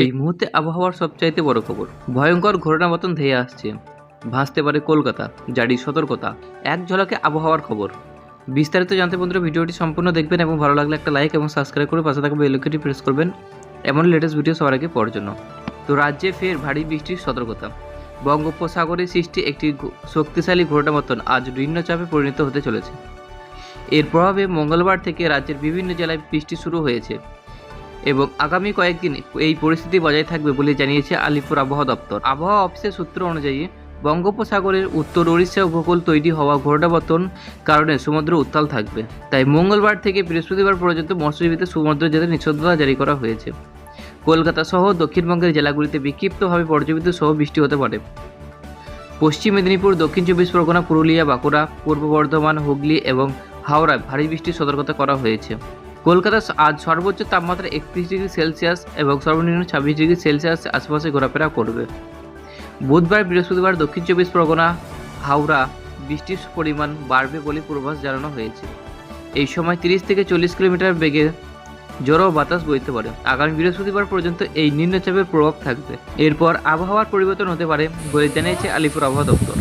এই মুহূর্তে আবহাওয়ার সবচাইতে বড় খবর। ভয়ঙ্কর ঘটনা মতন ধেয়ে আসছে। ভাসতে পারে কলকাতা, জারি সতর্কতা, এক ঝলকে আবহাওয়ার খবর। বিস্তারিত জানতে বন্ধুরা ভিডিওটি সম্পূর্ণ দেখবেন এবং ভালো লাগলে একটা লাইক এবং সাবস্ক্রাইব করে পাশে থাকা বেলকটি প্রেস করবেন। এমন লেটেস্ট ভিডিও সবার আগে পাওয়ার জন্য। তো রাজ্যে ফের ভারী বৃষ্টির সতর্কতা। বঙ্গোপসাগরে সৃষ্টি একটি শক্তিশালী ঘূর্ণাবর্তন আজ নিম্নচাপে পরিণত হতে চলেছে। এর প্রভাবে মঙ্গলবার থেকে রাজ্যের বিভিন্ন জেলায় বৃষ্টি শুরু হয়েছে। এবং আগামী কয়েকদিন এই পরিস্থিতি বজায় থাকবে বলে জানিয়েছে আলিপুর আবহাওয়া দপ্তর। আবহাওয়া অফিসের সূত্র অনুযায়ী, বঙ্গোপসাগরের উত্তর ওড়িশা উপকূল তৈরি হওয়া ঘূর্ণাবর্তন কারণে সমুদ্র উত্তাল থাকবে। তাই মঙ্গলবার থেকে বৃহস্পতিবার পর্যন্ত মৎস্যজীবীদের সমুদ্র যেতে নিষেধাজ্ঞা জারি করা হয়েছে। কলকাতা সহ দক্ষিণবঙ্গের জেলাগুলিতে বিক্ষিপ্তভাবে পর্যবিদ্যুৎ সহ বৃষ্টি হতে পারে। পশ্চিম মেদিনীপুর, দক্ষিণ চব্বিশ পরগনা, পুরুলিয়া, বাঁকুড়া, পূর্ব বর্ধমান, হুগলি এবং হাওড়ায় ভারী বৃষ্টির সতর্কতা করা হয়েছে। কলকাতা আজ সর্বোচ্চ তাপমাত্রা একত্রিশ ডিগ্রি সেলসিয়াস এবং সর্বনিম্ন ছাব্বিশ ডিগ্রি সেলসিয়াস আশেপাশে ঘোরাফেরা করবে। বুধবার বৃহস্পতিবার দক্ষিণ চব্বিশ পরগনা, হাওড়া, বৃষ্টির পরিমাণ বাড়বে বলে পূর্বাভাস জানানো হয়েছে। এই সময় তিরিশ থেকে চল্লিশ কিলোমিটার বেগে জোরো বাতাস বইতে পারে। আগামী বৃহস্পতিবার পর্যন্ত এই নিম্নচাপের প্রভাব থাকবে। এরপর আবহাওয়ার পরিবর্তন হতে পারে বলে জানিয়েছে আলিপুর আবহাওয়া দপ্তর।